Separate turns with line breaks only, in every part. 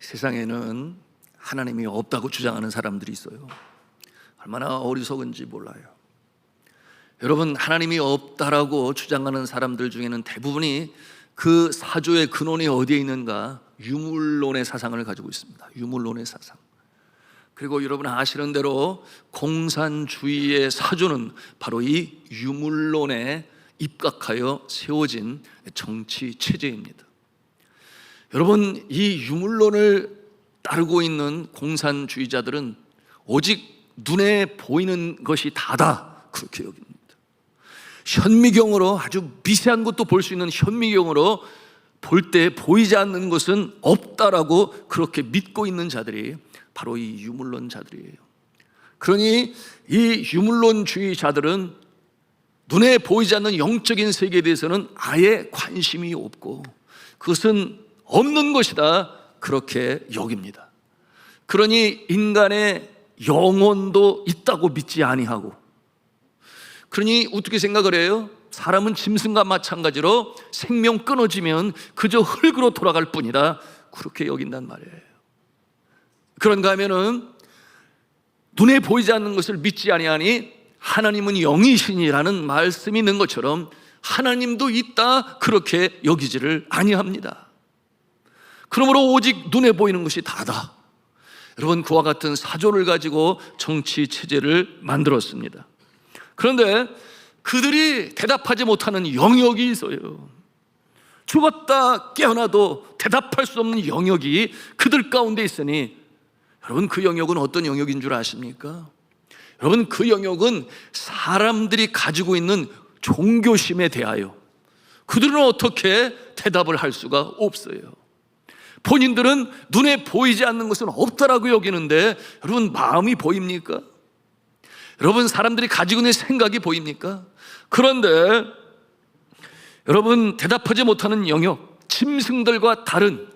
세상에는 하나님이 없다고 주장하는 사람들이 있어요. 얼마나 어리석은지 몰라요. 여러분, 하나님이 없다라고 주장하는 사람들 중에는 대부분이 그 사조의 근원이 어디에 있는가? 유물론의 사상을 가지고 있습니다. 유물론의 사상. 그리고 여러분 아시는 대로 공산주의의 사조는 바로 이 유물론에 입각하여 세워진 정치 체제입니다. 여러분 이 유물론을 따르고 있는 공산주의자들은 오직 눈에 보이는 것이 다다 그렇게 여깁니다. 현미경으로 아주 미세한 것도 볼 수 있는 현미경으로 볼 때 보이지 않는 것은 없다라고 그렇게 믿고 있는 자들이 바로 이 유물론자들이에요. 그러니 이 유물론주의자들은 눈에 보이지 않는 영적인 세계에 대해서는 아예 관심이 없고 그것은 없는 것이다 그렇게 여깁니다. 그러니 인간의 영혼도 있다고 믿지 아니하고 그러니 어떻게 생각을 해요? 사람은 짐승과 마찬가지로 생명 끊어지면 그저 흙으로 돌아갈 뿐이다 그렇게 여긴단 말이에요. 그런가 하면은 눈에 보이지 않는 것을 믿지 아니하니 하나님은 영이시니라는 말씀이 있는 것처럼 하나님도 있다 그렇게 여기지를 아니합니다. 그러므로 오직 눈에 보이는 것이 다다. 여러분 그와 같은 사조를 가지고 정치 체제를 만들었습니다. 그런데 그들이 대답하지 못하는 영역이 있어요. 죽었다 깨어나도 대답할 수 없는 영역이 그들 가운데 있으니 여러분 그 영역은 어떤 영역인 줄 아십니까? 여러분 그 영역은 사람들이 가지고 있는 종교심에 대하여 그들은 어떻게 대답을 할 수가 없어요. 본인들은 눈에 보이지 않는 것은 없다라고 여기는데 여러분 마음이 보입니까? 여러분 사람들이 가지고 있는 생각이 보입니까? 그런데 여러분 대답하지 못하는 영역, 짐승들과 다른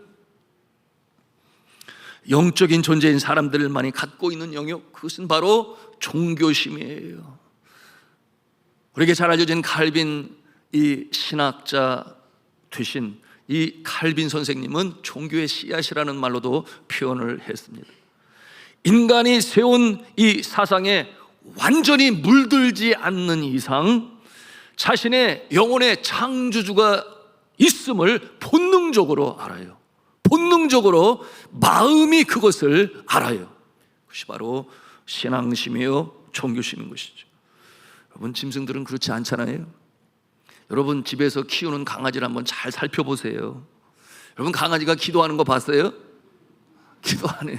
영적인 존재인 사람들만이 갖고 있는 영역, 그것은 바로 종교심이에요. 우리에게 잘 알려진 칼빈 이 신학자 되신 이 칼빈 선생님은 종교의 씨앗이라는 말로도 표현을 했습니다. 인간이 세운 이 사상에 완전히 물들지 않는 이상 자신의 영혼의 창조주가 있음을 본능적으로 알아요. 본능적으로 마음이 그것을 알아요. 그것이 바로 신앙심이요 종교심인 것이죠. 여러분 짐승들은 그렇지 않잖아요. 여러분 집에서 키우는 강아지를 한번 잘 살펴보세요. 여러분 강아지가 기도하는 거 봤어요? 기도 안 해요.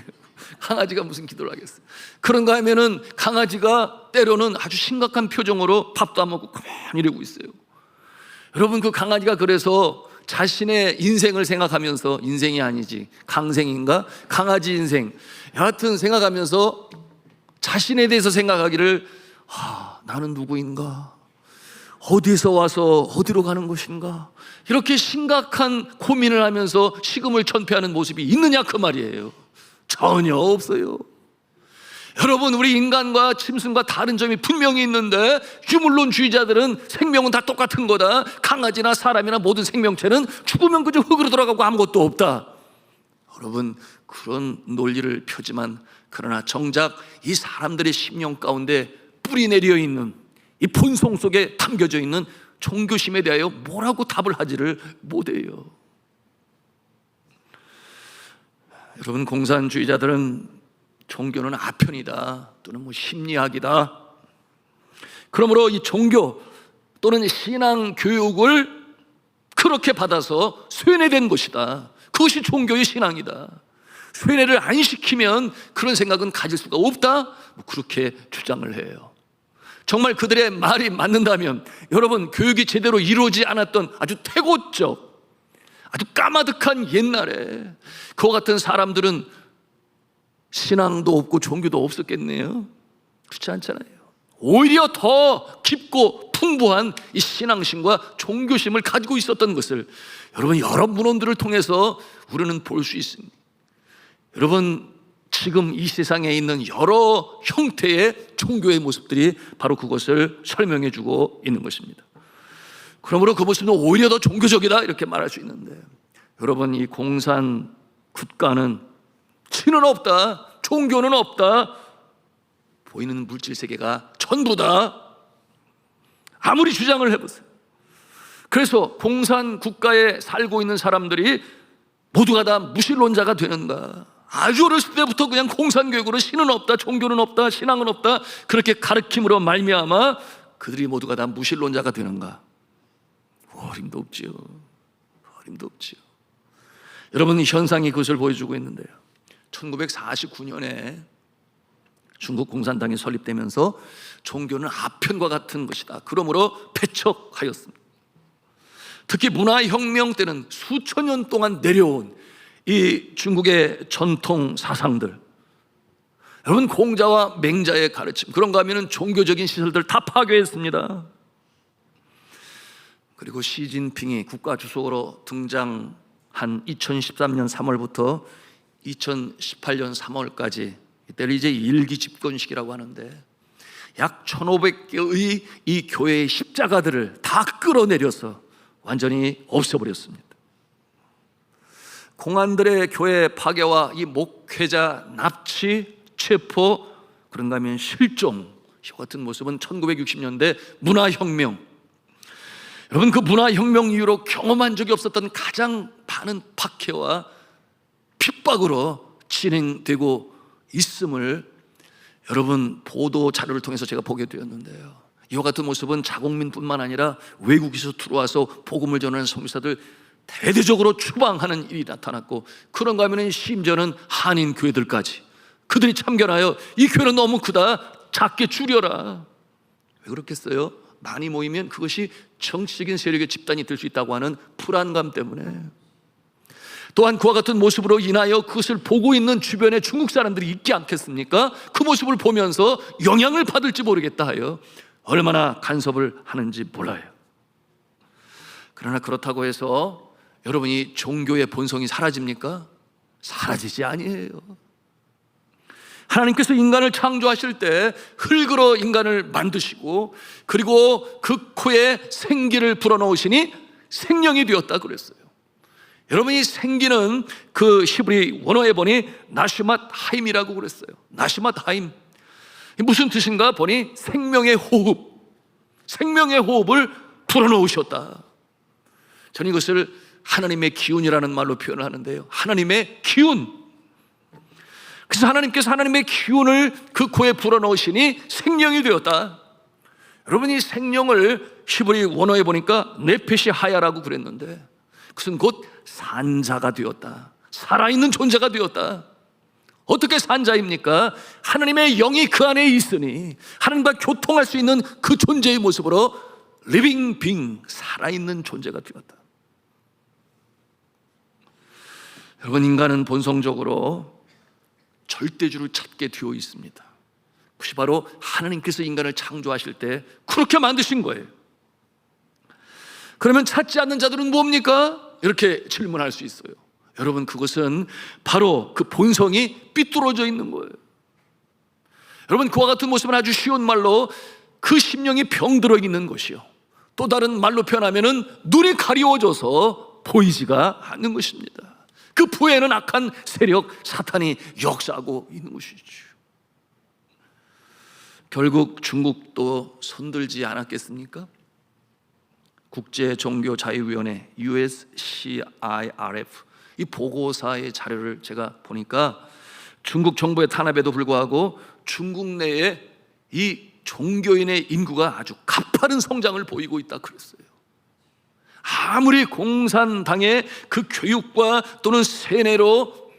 강아지가 무슨 기도를 하겠어요? 그런가 하면은 강아지가 때로는 아주 심각한 표정으로 밥도 안 먹고 가만히 이러고 있어요. 여러분 그 강아지가 그래서 자신의 인생을 생각하면서 인생이 아니지 강생인가? 강아지 인생. 여하튼 생각하면서 자신에 대해서 생각하기를 아, 나는 누구인가? 어디서 와서 어디로 가는 것인가? 이렇게 심각한 고민을 하면서 식음을 전폐하는 모습이 있느냐? 그 말이에요 전혀 없어요. 여러분 우리 인간과 짐승과 다른 점이 분명히 있는데 유물론주의자들은 생명은 다 똑같은 거다. 강아지나 사람이나 모든 생명체는 죽으면 그저 흙으로 돌아가고 아무것도 없다. 여러분 그런 논리를 펴지만 그러나 정작 이 사람들의 심령 가운데 뿌리 내려 있는 이 본성 속에 담겨져 있는 종교심에 대하여 뭐라고 답을 하지를 못해요 여러분 공산주의자들은 종교는 아편이다 또는 뭐 심리학이다. 그러므로 이 종교 또는 신앙 교육을 그렇게 받아서 쇠뇌된 것이다. 그것이 종교의 신앙이다. 쇠뇌를 안 시키면 그런 생각은 가질 수가 없다. 뭐 그렇게 주장을 해요. 정말 그들의 말이 맞는다면 여러분 교육이 제대로 이루어지지 않았던 아주 태고적 아주 까마득한 옛날에 그와 같은 사람들은 신앙도 없고 종교도 없었겠네요. 그렇지 않잖아요. 오히려 더 깊고 풍부한 이 신앙심과 종교심을 가지고 있었던 것을 여러분 여러 문헌들을 통해서 우리는 볼 수 있습니다. 여러분 지금 이 세상에 있는 여러 형태의 종교의 모습들이 바로 그것을 설명해 주고 있는 것입니다. 그러므로 그 모습은 오히려 더 종교적이다 이렇게 말할 수 있는데 여러분 이 공산 국가는 신은 없다 종교는 없다 보이는 물질 세계가 전부다 아무리 주장을 해보세요. 그래서 공산 국가에 살고 있는 사람들이 모두가 다 무신론자가 되는가? 아주 어렸을 때부터 그냥 공산교육으로 신은 없다 종교는 없다 신앙은 없다 그렇게 가르침으로 말미암아 그들이 모두가 다 무신론자가 되는가 어림도 없지요. 어림도 없지요. 여러분 이 현상이 그것을 보여주고 있는데요. 1949년에 중국 공산당이 설립되면서 종교는 아편과 같은 것이다. 그러므로 배척하였습니다. 특히 문화혁명 때는 수천 년 동안 내려온 이 중국의 전통 사상들, 여러분 공자와 맹자의 가르침 그런가 하면은 종교적인 시설들 다 파괴했습니다. 그리고 시진핑이 국가 주석으로 등장한 2013년 3월부터 2018년 3월까지 이때를 이제 일기 집권식이라고 하는데 약 1,500개의 이 교회의 십자가들을 다 끌어내려서 완전히 없애버렸습니다. 공안들의 교회 파괴와 이 목회자 납치, 체포, 그런가 하면 실종, 이 같은 모습은 1960년대 문화혁명, 여러분 그 문화혁명 이후로 경험한 적이 없었던 가장 많은 박해와 핍박으로 진행되고 있음을 여러분 보도 자료를 통해서 제가 보게 되었는데요. 이와 같은 모습은 자국민뿐만 아니라 외국에서 들어와서 복음을 전하는 성교사들 대대적으로 추방하는 일이 나타났고 그런가 하면 심지어는 한인 교회들까지 그들이 참견하여 이 교회는 너무 크다 작게 줄여라 왜 그렇겠어요? 많이 모이면 그것이 정치적인 세력의 집단이 될 수 있다고 하는 불안감 때문에 또한 그와 같은 모습으로 인하여 그것을 보고 있는 주변에 중국 사람들이 있지 않겠습니까? 그 모습을 보면서 영향을 받을지 모르겠다 하여 얼마나 간섭을 하는지 몰라요. 그러나 그렇다고 해서 여러분이 종교의 본성이 사라집니까? 사라지지 아니에요. 하나님께서 인간을 창조하실 때 흙으로 인간을 만드시고 그리고 그 코에 생기를 불어넣으시니 생명이 되었다 그랬어요. 여러분 이 생기는 그 히브리 원어에 보니 나시맛 하임이라고 그랬어요. 나시맛 하임. 무슨 뜻인가 보니 생명의 호흡, 생명의 호흡을 불어넣으셨다. 저는 이것을 하나님의 기운이라는 말로 표현을 하는데요. 하나님의 기운. 그래서 하나님께서 하나님의 기운을 그 코에 불어넣으시니 생명이 되었다. 여러분 이 생명을 히브리 원어에 보니까 네페시 하야라고 그랬는데 그것은 곧 산자가 되었다. 살아있는 존재가 되었다. 어떻게 산자입니까? 하나님의 영이 그 안에 있으니 하나님과 교통할 수 있는 그 존재의 모습으로 리빙 빙 살아있는 존재가 되었다. 여러분 인간은 본성적으로 절대주를 찾게 되어 있습니다. 그것이 바로 하나님께서 인간을 창조하실 때 그렇게 만드신 거예요. 그러면 찾지 않는 자들은 뭡니까? 이렇게 질문할 수 있어요. 여러분 그것은 바로 그 본성이 삐뚤어져 있는 거예요. 여러분 그와 같은 모습은 아주 쉬운 말로 그 심령이 병들어 있는 것이요. 또 다른 말로 표현하면은 눈이 가리워져서 보이지가 않는 것입니다. 그 부에는 악한 세력 사탄이 역사하고 있는 것이죠. 결국 중국도 손들지 않았겠습니까? 국제 종교 자유위원회 USCIRF 이 보고사의 자료를 제가 보니까 중국 정부의 탄압에도 불구하고 중국 내에 이 종교인의 인구가 아주 가파른 성장을 보이고 있다 그랬어요. 아무리 공산당의 그 교육과 또는 세뇌로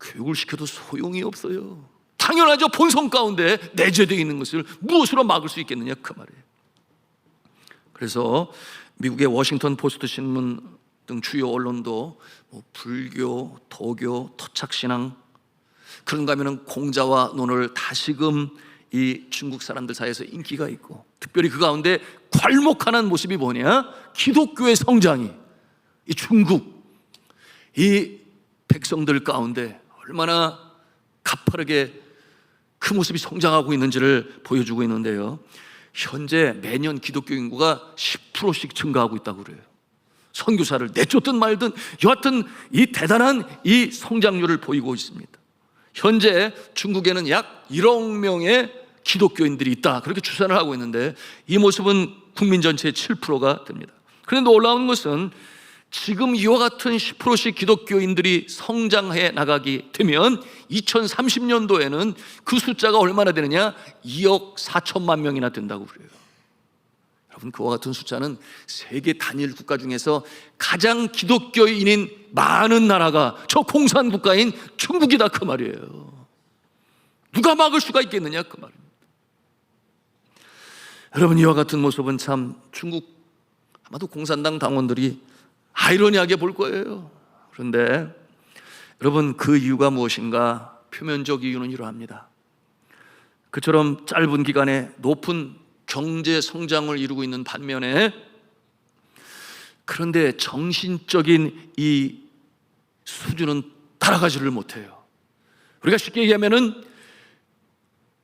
교육을 시켜도 소용이 없어요. 당연하죠. 본성 가운데 내재되어 있는 것을 무엇으로 막을 수 있겠느냐 그 말이에요. 그래서 미국의 워싱턴 포스트 신문 등 주요 언론도 뭐 불교, 도교, 토착 신앙 그런가 하면 공자와 논을 다시금 이 중국 사람들 사이에서 인기가 있고 특별히 그 가운데 괄목하는 모습이 뭐냐? 기독교의 성장이 이 중국 이 백성들 가운데 얼마나 가파르게 그 모습이 성장하고 있는지를 보여주고 있는데요. 현재 매년 기독교 인구가 10%씩 증가하고 있다고 그래요. 선교사를 내쫓든 말든 여하튼 이 대단한 이 성장률을 보이고 있습니다. 현재 중국에는 약 1억 명의 기독교인들이 있다. 그렇게 추산을 하고 있는데 이 모습은 국민 전체의 7%가 됩니다. 그런데 놀라운 것은 지금 이와 같은 10%씩 기독교인들이 성장해 나가게 되면 2030년도에는 그 숫자가 얼마나 되느냐? 2억 4천만 명이나 된다고 그래요. 여러분 그와 같은 숫자는 세계 단일 국가 중에서 가장 기독교인인 많은 나라가 저 공산 국가인 중국이다 그 말이에요. 누가 막을 수가 있겠느냐 그 말입니다. 여러분 이와 같은 모습은 참 중국 아마도 공산당 당원들이 아이러니하게 볼 거예요. 그런데 여러분 그 이유가 무엇인가? 표면적 이유는 이러합니다. 그처럼 짧은 기간에 높은 경제 성장을 이루고 있는 반면에 그런데 정신적인 이 수준은 따라가지를 못해요. 우리가 쉽게 얘기하면은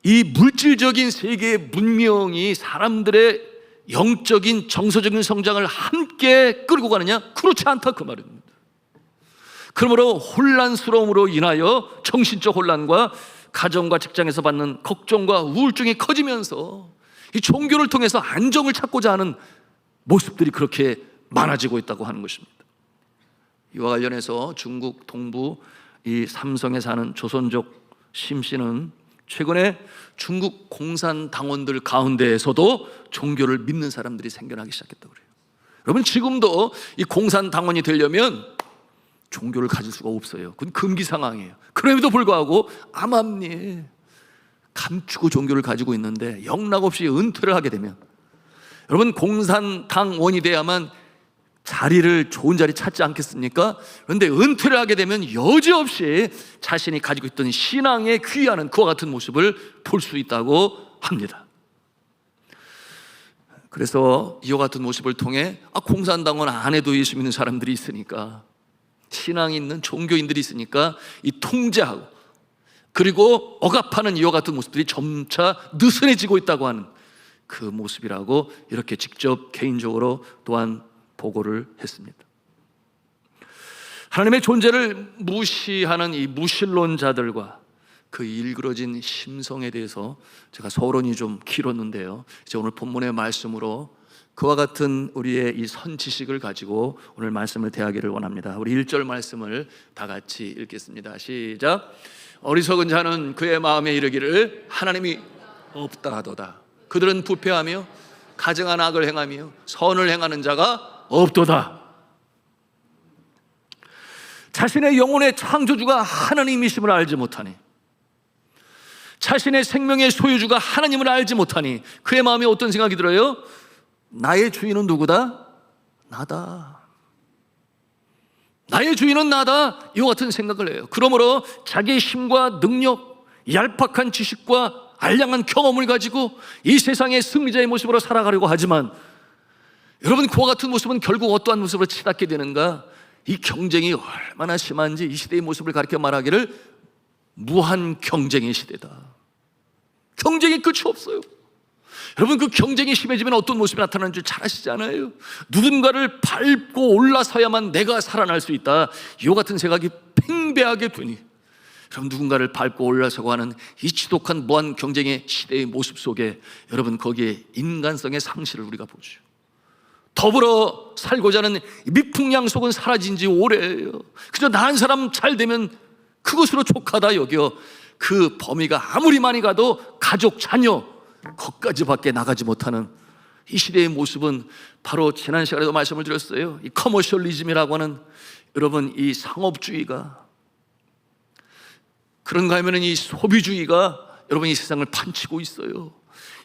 이 물질적인 세계의 문명이 사람들의 영적인 정서적인 성장을 함께 끌고 가느냐? 그렇지 않다 그 말입니다. 그러므로 혼란스러움으로 인하여 정신적 혼란과 가정과 직장에서 받는 걱정과 우울증이 커지면서 이 종교를 통해서 안정을 찾고자 하는 모습들이 그렇게 많아지고 있다고 하는 것입니다. 이와 관련해서 중국 동부 이 삼성에 사는 조선족 심 씨는 최근에 중국 공산 당원들 가운데에서도 종교를 믿는 사람들이 생겨나기 시작했다고 그래요. 여러분 지금도 이 공산 당원이 되려면 종교를 가질 수가 없어요. 그건 금기 상황이에요. 그럼에도 불구하고 암암리에 감추고 종교를 가지고 있는데 영락 없이 은퇴를 하게 되면 여러분 공산당원이 돼야만 자리를 좋은 자리 찾지 않겠습니까? 그런데 은퇴를 하게 되면 여지없이 자신이 가지고 있던 신앙에 귀하는 그와 같은 모습을 볼 수 있다고 합니다. 그래서 이와 같은 모습을 통해 아, 공산당원 안에도 예수 믿는 사람들이 있으니까 신앙이 있는 종교인들이 있으니까 이 통제하고 그리고 억압하는 이와 같은 모습들이 점차 느슨해지고 있다고 하는 그 모습이라고 이렇게 직접 개인적으로 또한 보고를 했습니다. 하나님의 존재를 무시하는 이 무신론자들과 그 일그러진 심성에 대해서 제가 서론이 좀 길었는데요. 이제 오늘 본문의 말씀으로 그와 같은 우리의 이 선지식을 가지고 오늘 말씀을 대하기를 원합니다. 우리 1절 말씀을 다 같이 읽겠습니다. 시작. 어리석은 자는 그의 마음에 이르기를 하나님이 없다 하도다. 그들은 부패하며 가증한 악을 행하며 선을 행하는 자가 없도다. 자신의 영혼의 창조주가 하나님이심을 알지 못하니 자신의 생명의 소유주가 하나님을 알지 못하니 그의 마음에 어떤 생각이 들어요? 나의 주인은 누구다? 나다. 나의 주인은 나다. 이와 같은 생각을 해요. 그러므로 자기의 힘과 능력, 얄팍한 지식과 알량한 경험을 가지고 이 세상의 승리자의 모습으로 살아가려고 하지만 여러분 그와 같은 모습은 결국 어떠한 모습으로 치닫게 되는가? 이 경쟁이 얼마나 심한지 이 시대의 모습을 가르쳐 말하기를 무한 경쟁의 시대다. 경쟁이 끝이 없어요. 여러분 그 경쟁이 심해지면 어떤 모습이 나타나는 줄 잘 아시잖아요. 누군가를 밟고 올라서야만 내가 살아날 수 있다. 이와 같은 생각이 팽배하게 되니 그럼 누군가를 밟고 올라서고 하는 이 지독한 무한 경쟁의 시대의 모습 속에 여러분 거기에 인간성의 상실을 우리가 보죠. 더불어 살고자 하는 미풍양속은 사라진 지 오래예요. 그저 나 한 사람 잘 되면 그것으로 족하다 여겨 그 범위가 아무리 많이 가도 가족, 자녀, 거기까지 밖에 나가지 못하는 이 시대의 모습은 바로 지난 시간에도 말씀을 드렸어요. 이 커머셜리즘이라고 하는 여러분 이 상업주의가 그런가 하면은 이 소비주의가 여러분 이 세상을 판치고 있어요.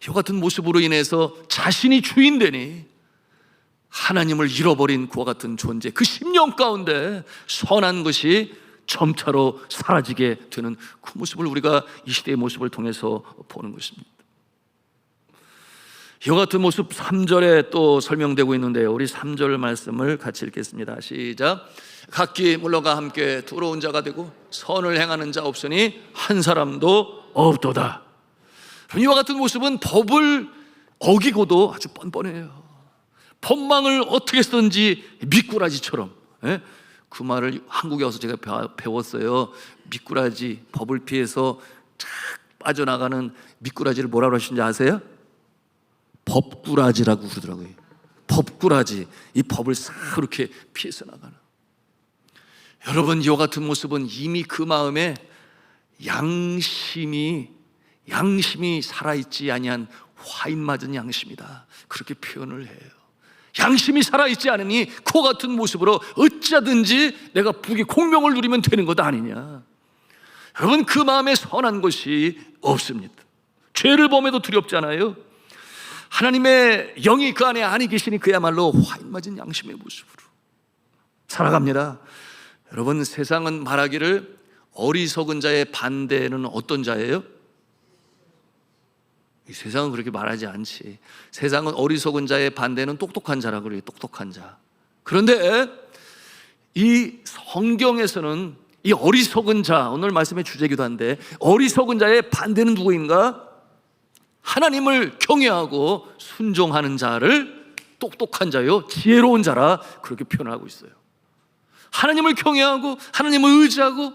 이 같은 모습으로 인해서 자신이 주인 되니 하나님을 잃어버린 그와 같은 존재, 그 심령 가운데 선한 것이 점차로 사라지게 되는 그 모습을 우리가 이 시대의 모습을 통해서 보는 것입니다. 이와 같은 모습 3절에 또 설명되고 있는데요. 우리 3절 말씀을 같이 읽겠습니다. 시작. 각기 물러가 함께 들어온 자가 되고 선을 행하는 자 없으니 한 사람도 없도다. 이와 같은 모습은 법을 어기고도 아주 뻔뻔해요. 법망을 어떻게 쓰든지 미꾸라지처럼. 예? 그 말을 한국에 와서 제가 배- 배웠어요. 미꾸라지 법을 피해서 쫙 빠져나가는 미꾸라지를 뭐라고 하시는지 아세요? 법꾸라지라고 그러더라고요. 법꾸라지. 이 법을 싹 그렇게 피해서 나가는. 여러분, 이와 같은 모습은 이미 그 마음에 양심이 양심이 살아있지 아니한 화인 맞은 양심이다. 그렇게 표현을 해요. 양심이 살아있지 않으니 그 같은 모습으로 어찌하든지 내가 북이 공명을 누리면 되는 것 아니냐. 여러분 그 마음에 선한 것이 없습니다. 죄를 범해도 두렵잖아요. 하나님의 영이 그 안에 안에 계시니 그야말로 화인 맞은 양심의 모습으로 살아갑니다. 여러분 세상은 말하기를 어리석은 자의 반대는 어떤 자예요? 이 세상은 그렇게 말하지 않지. 세상은 어리석은 자의 반대는 똑똑한 자라고 그래요. 똑똑한 자. 그런데 이 성경에서는 이 어리석은 자, 오늘 말씀의 주제기도 한데 어리석은 자의 반대는 누구인가? 하나님을 경외하고 순종하는 자를 똑똑한 자요, 지혜로운 자라 그렇게 표현하고 있어요. 하나님을 경외하고 하나님을 의지하고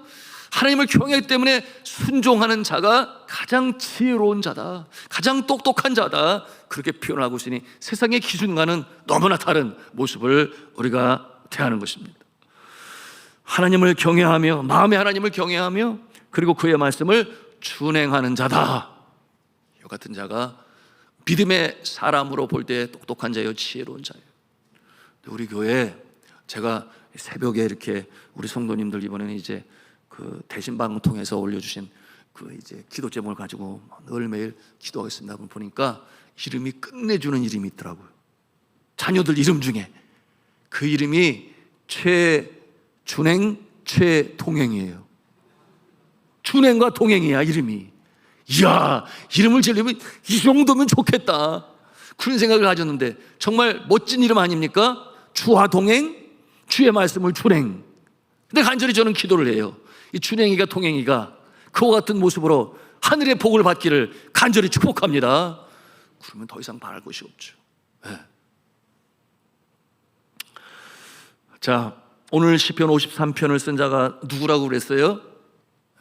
하나님을 경외하기 때문에 순종하는 자가 가장 지혜로운 자다. 가장 똑똑한 자다. 그렇게 표현하고 있으니 세상의 기준과는 너무나 다른 모습을 우리가 대하는 것입니다. 하나님을 경외하며 마음의 하나님을 경외하며 그리고 그의 말씀을 준행하는 자다. 이 같은 자가 믿음의 사람으로 볼 때 똑똑한 자요 지혜로운 자예요. 우리 교회 제가 새벽에 이렇게 우리 성도님들 이번에는 이제 그 대신 방통해서 올려주신 그 이제 기도 제목을 가지고 늘 매일 기도하겠습니다. 보니까 이름이 끝내주는 이름이 있더라고요. 자녀들 이름 중에 그 이름이 최준행, 최동행이에요. 준행과 동행이야 이름이. 이야 이름을 지으려면 이 정도면 좋겠다. 그런 생각을 가졌는데 정말 멋진 이름 아닙니까? 주와 동행, 주의 말씀을 준행. 근데 간절히 저는 기도를 해요. 이 준행이가 동행이가 그와 같은 모습으로 하늘의 복을 받기를 간절히 축복합니다. 그러면 더 이상 바랄 것이 없죠. 예. 자, 오늘 시편 53편을 쓴 자가 누구라고 그랬어요?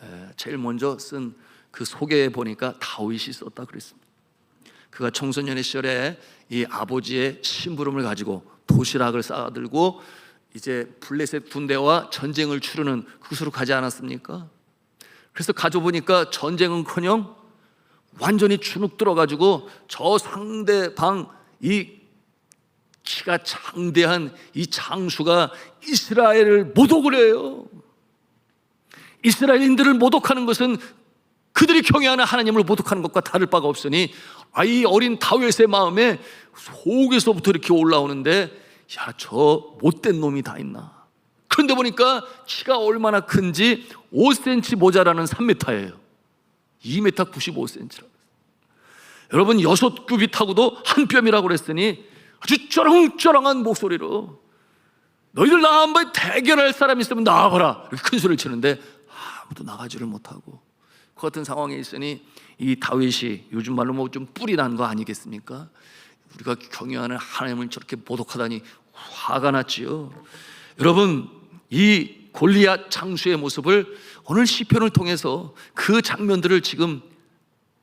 예, 제일 먼저 쓴 그 소개에 보니까 다윗이 썼다 그랬습니다. 그가 청소년의 시절에 이 아버지의 심부름을 가지고 도시락을 쌓아들고 이제 블레셋 군대와 전쟁을 치르는 그곳으로 가지 않았습니까? 그래서 가져보니까 전쟁은커녕 완전히 주눅 들어가지고 저 상대방 이 키가 장대한 이 장수가 이스라엘을 모독을 해요. 이스라엘인들을 모독하는 것은 그들이 경외하는 하나님을 모독하는 것과 다를 바가 없으니 아이 어린 다윗의 마음에 속에서부터 이렇게 올라오는데 야 저 못된 놈이 다 있나? 그런데 보니까 키가 얼마나 큰지 5cm 모자라는 3m예요. 2m 95cm라고 여러분 여섯 굽이 타고도 한 뼘이라고 그랬으니 아주 쩌렁쩌렁한 목소리로 너희들 나 한번 대결할 사람 있으면 나와봐라. 이렇게 큰 소리를 치는데 아무도 나가지를 못하고 그 같은 상황에 있으니 이 다윗이 요즘 말로 뭐 좀 뿔이 난 거 아니겠습니까? 우리가 경외하는 하나님을 저렇게 모독하다니 화가 났지요. 여러분 이 골리앗 장수의 모습을 오늘 시편을 통해서 그 장면들을 지금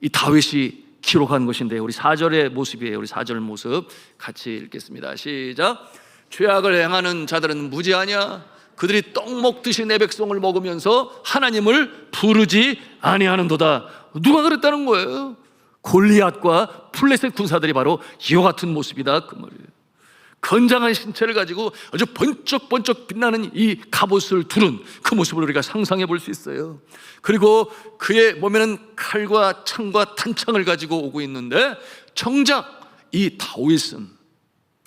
이 다윗이 기록한 것인데 우리 4절의 모습이에요. 우리 4절 모습 같이 읽겠습니다. 시작. 죄악을 행하는 자들은 무지하냐? 그들이 떡 먹듯이 내 백성을 먹으면서 하나님을 부르지 아니하는도다. 누가 그랬다는 거예요? 골리앗과 플레셋 군사들이 바로 이와 같은 모습이다 그 말이에요. 건장한 신체를 가지고 아주 번쩍번쩍 빛나는 이 갑옷을 두른 그 모습을 우리가 상상해 볼 수 있어요. 그리고 그의 몸에는 칼과 창과 탄창을 가지고 오고 있는데 정작 이 다윗은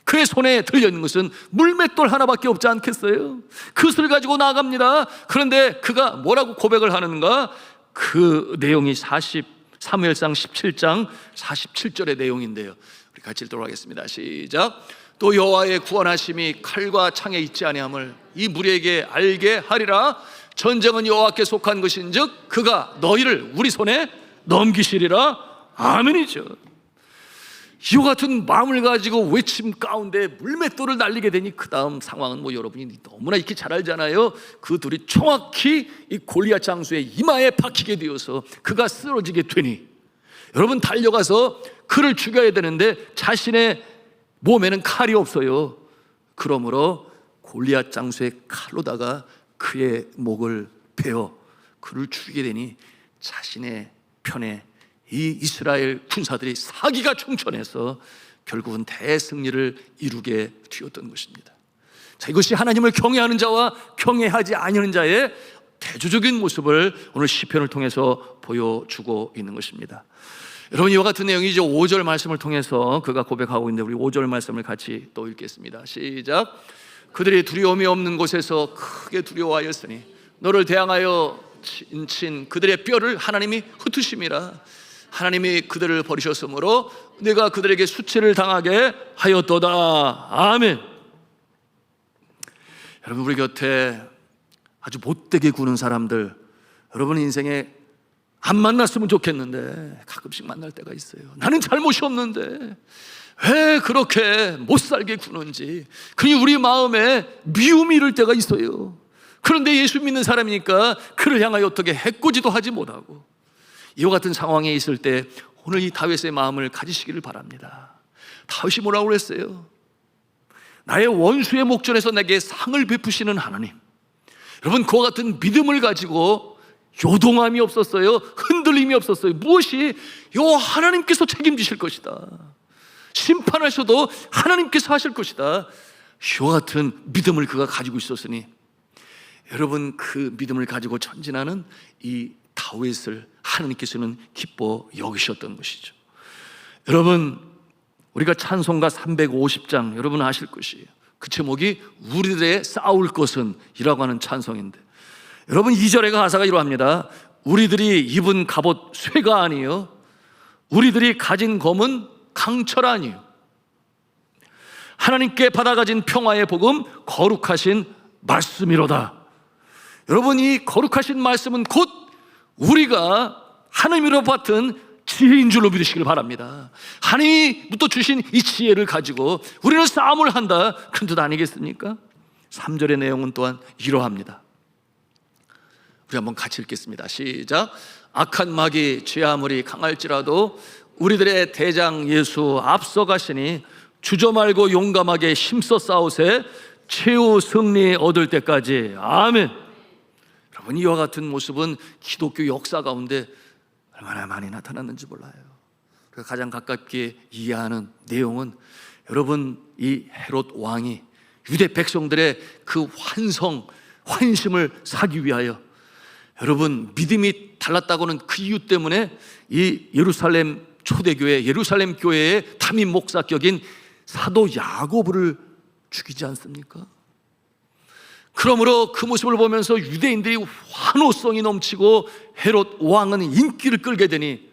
그의 손에 들려 있는 것은 물맷돌 하나밖에 없지 않겠어요? 그것을 가지고 나갑니다. 그런데 그가 뭐라고 고백을 하는가? 그 내용이 40 사무엘상 17장 47절의 내용인데요. 우리 같이 읽도록 하겠습니다. 시작. 또 여호와의 구원하심이 칼과 창에 있지 아니함을 이 무리에게 알게 하리라. 전쟁은 여호와께 속한 것인즉 그가 너희를 우리 손에 넘기시리라. 아멘이죠. 이와 같은 마음을 가지고 외침 가운데 물맷돌을 날리게 되니 그 다음 상황은 뭐 여러분이 너무나 익히 잘 알잖아요. 그 둘이 정확히 이 골리앗 장수의 이마에 박히게 되어서 그가 쓰러지게 되니 여러분 달려가서 그를 죽여야 되는데 자신의 몸에는 칼이 없어요. 그러므로 골리앗 장수의 칼로다가 그의 목을 베어 그를 죽이게 되니 자신의 편에 이 이스라엘 군사들이 사기가 충천해서 결국은 대승리를 이루게 되었던 것입니다. 자, 이것이 하나님을 경외하는 자와 경외하지 아니하는 자의 대조적인 모습을 오늘 시편을 통해서 보여주고 있는 것입니다. 여러분 이와 같은 내용이 이제 5절 말씀을 통해서 그가 고백하고 있는데 우리 5절 말씀을 같이 또 읽겠습니다. 시작. 그들이 두려움이 없는 곳에서 크게 두려워하였으니 너를 대항하여 친 그들의 뼈를 하나님이 흩으심이라 하나님이 그들을 버리셨으므로 내가 그들에게 수치를 당하게 하였도다. 아멘. 여러분 우리 곁에 아주 못되게 구는 사람들 여러분 인생에 안 만났으면 좋겠는데 가끔씩 만날 때가 있어요. 나는 잘못이 없는데 왜 그렇게 못 살게 구는지 그니 우리 마음에 미움이 이를 때가 있어요. 그런데 예수 믿는 사람이니까 그를 향하여 어떻게 해코지도 하지 못하고 이와 같은 상황에 있을 때 오늘 이 다윗의 마음을 가지시기를 바랍니다. 다윗이 뭐라고 그랬어요? 나의 원수의 목전에서 내게 상을 베푸시는 하나님. 여러분 그와 같은 믿음을 가지고 요동함이 없었어요. 흔들림이 없었어요. 무엇이 요 하나님께서 책임지실 것이다. 심판하셔도 하나님께서 하실 것이다. 요 같은 믿음을 그가 가지고 있었으니 여러분 그 믿음을 가지고 전진하는 이 다윗을 하나님께서는 기뻐 여기셨던 것이죠. 여러분 우리가 찬송가 350장 여러분 아실 것이에요. 그 제목이 우리들의 싸울 것은 이라고 하는 찬송인데 여러분 2절의 가사가 이러합니다. 우리들이 입은 갑옷 쇠가 아니요 우리들이 가진 검은 강철 아니요 하나님께 받아가진 평화의 복음 거룩하신 말씀이로다. 여러분 이 거룩하신 말씀은 곧 우리가 하나님으로 받은 지혜인 줄로 믿으시길 바랍니다. 하나님부터 주신 이 지혜를 가지고 우리는 싸움을 한다. 큰 뜻 아니겠습니까? 3절의 내용은 또한 이러합니다. 우리 한번 같이 읽겠습니다. 시작. 악한 마귀 죄 아무리 강할지라도 우리들의 대장 예수 앞서가시니 주저 말고 용감하게 힘써 싸우세 최후 승리 얻을 때까지 아멘. 여러분 이와 같은 모습은 기독교 역사 가운데 얼마나 많이 나타났는지 몰라요. 그 가장 가깝게 이해하는 내용은 여러분 이 헤롯 왕이 유대 백성들의 그 환성, 환심을 사기 위하여 여러분 믿음이 달랐다고는 그 이유 때문에 이 예루살렘 초대교회 예루살렘 교회의 담임 목사격인 사도 야고보를 죽이지 않습니까? 그러므로 그 모습을 보면서 유대인들이 환호성이 넘치고 헤롯 왕은 인기를 끌게 되니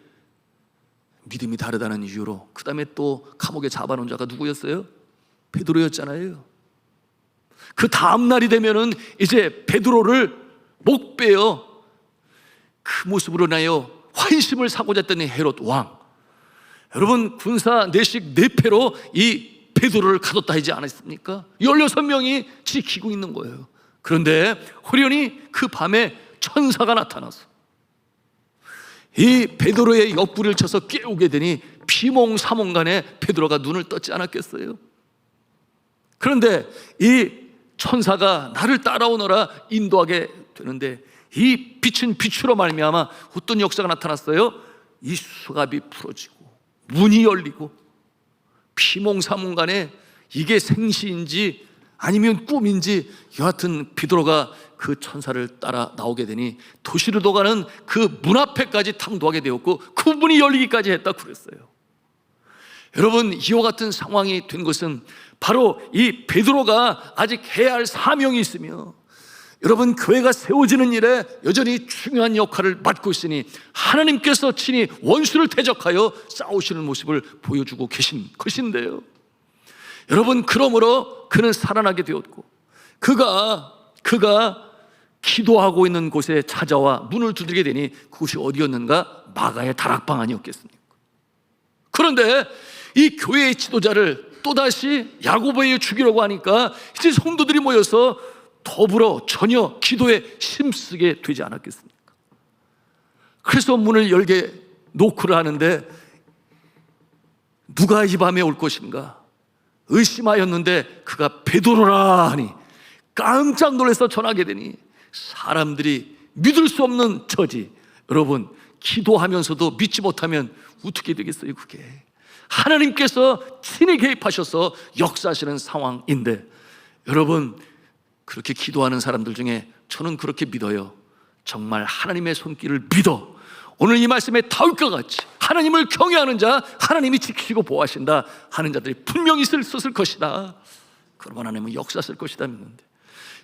믿음이 다르다는 이유로 그 다음에 또 감옥에 잡아놓은 자가 누구였어요? 베드로였잖아요. 그 다음 날이 되면은 이제 베드로를 목 빼어 그 모습으로 인하여 환심을 사고자 했던 헤롯 왕. 여러분 군사 내식 내패로 이 베드로를 가뒀다 하지 않았습니까? 16명이 지키고 있는 거예요. 그런데 호련히 그 밤에 천사가 나타나서 이 베드로의 옆구리를 쳐서 깨우게 되니 비몽사몽간에 베드로가 눈을 떴지 않았겠어요? 그런데 이 천사가 나를 따라오너라 인도하게 되는데 이 빛은 빛으로 말미암아 어떤 역사가 나타났어요? 이 수갑이 풀어지고 문이 열리고 피몽사몽간에 이게 생시인지 아니면 꿈인지 여하튼 비드로가 그 천사를 따라 나오게 되니 도시로 도가는 그 문 앞에까지 탐도하게 되었고 그 문이 열리기까지 했다 그랬어요. 여러분 이와 같은 상황이 된 것은 바로 이 베드로가 아직 해야 할 사명이 있으며 여러분 교회가 세워지는 일에 여전히 중요한 역할을 맡고 있으니 하나님께서 친히 원수를 대적하여 싸우시는 모습을 보여주고 계신 것인데요. 여러분 그러므로 그는 살아나게 되었고 그가 그가 기도하고 있는 곳에 찾아와 문을 두드리게 되니 그곳이 어디였는가 마가의 다락방 아니었겠습니까? 그런데 이 교회의 지도자를 또다시 야고보에 죽이려고 하니까 이제 성도들이 모여서 더불어 전혀 기도에 힘쓰게 되지 않았겠습니까? 그래서 문을 열게 노크를 하는데 누가 이 밤에 올 것인가 의심하였는데 그가 베드로라 하니 깜짝 놀라서 전하게 되니 사람들이 믿을 수 없는 처지 여러분 기도하면서도 믿지 못하면 어떻게 되겠어요 그게 하나님께서 친히 개입하셔서 역사하시는 상황인데 여러분 그렇게 기도하는 사람들 중에 저는 그렇게 믿어요. 정말 하나님의 손길을 믿어. 오늘 이 말씀에 다윗과 같이 하나님을 경외하는 자 하나님이 지키시고 보호하신다 하는 자들이 분명히 있을, 것이다. 그러면 하나님은 역사 쓸 것이다 믿는데.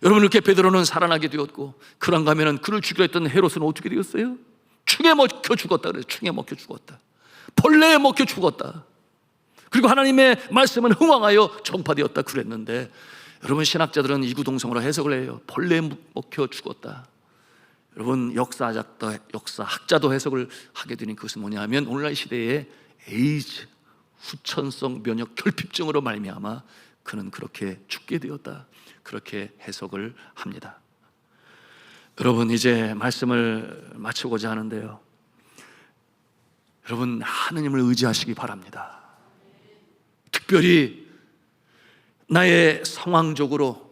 여러분 이렇게 베드로는 살아나게 되었고 그런가 하면은 그를 죽이려 했던 헤롯은 어떻게 되었어요? 충에 먹혀 죽었다 그래요. 충에 먹혀 죽었다. 벌레에 먹혀 죽었다. 그리고 하나님의 말씀은 흥왕하여 전파되었다 그랬는데 여러분 신학자들은 이구동성으로 해석을 해요. 벌레에 먹혀 죽었다. 여러분 역사학자도, 역사학자도 해석을 하게 되니 그것은 뭐냐 하면 오늘날 시대의 에이즈 후천성 면역 결핍증으로 말미암아 그는 그렇게 죽게 되었다. 그렇게 해석을 합니다. 여러분 이제 말씀을 마치고자 하는데요. 여러분 하느님을 의지하시기 바랍니다. 특별히 나의 상황적으로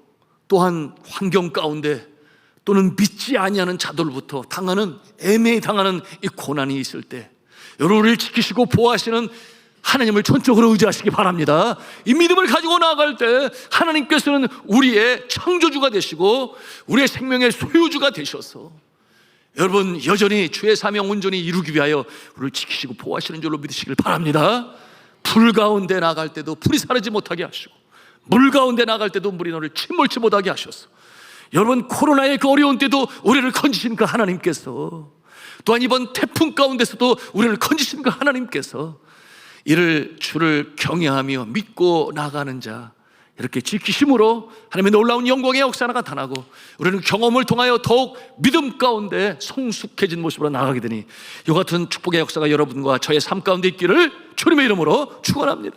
또한 환경 가운데 또는 믿지 아니하는 자들부터 당하는 애매히 당하는 이 고난이 있을 때 여러분을 지키시고 보호하시는 하나님을 전적으로 의지하시기 바랍니다. 이 믿음을 가지고 나아갈 때 하나님께서는 우리의 창조주가 되시고 우리의 생명의 소유주가 되셔서 여러분 여전히 주의 사명 온전히 이루기 위하여 우리를 지키시고 보호하시는 줄로 믿으시길 바랍니다. 불 가운데 나갈 때도 불이 사르지 못하게 하시고 물 가운데 나갈 때도 물이 너를 침몰치 못하게 하셔서 여러분 코로나의 그 어려운 때도 우리를 건지신 그 하나님께서 또한 이번 태풍 가운데서도 우리를 건지신 그 하나님께서 이를 주를 경외하며 믿고 나가는 자 이렇게 지키심으로 하나님의 놀라운 영광의 역사가 나타나고 우리는 경험을 통하여 더욱 믿음 가운데 성숙해진 모습으로 나가게 되니 이 같은 축복의 역사가 여러분과 저의 삶 가운데 있기를 주님의 이름으로 축원합니다.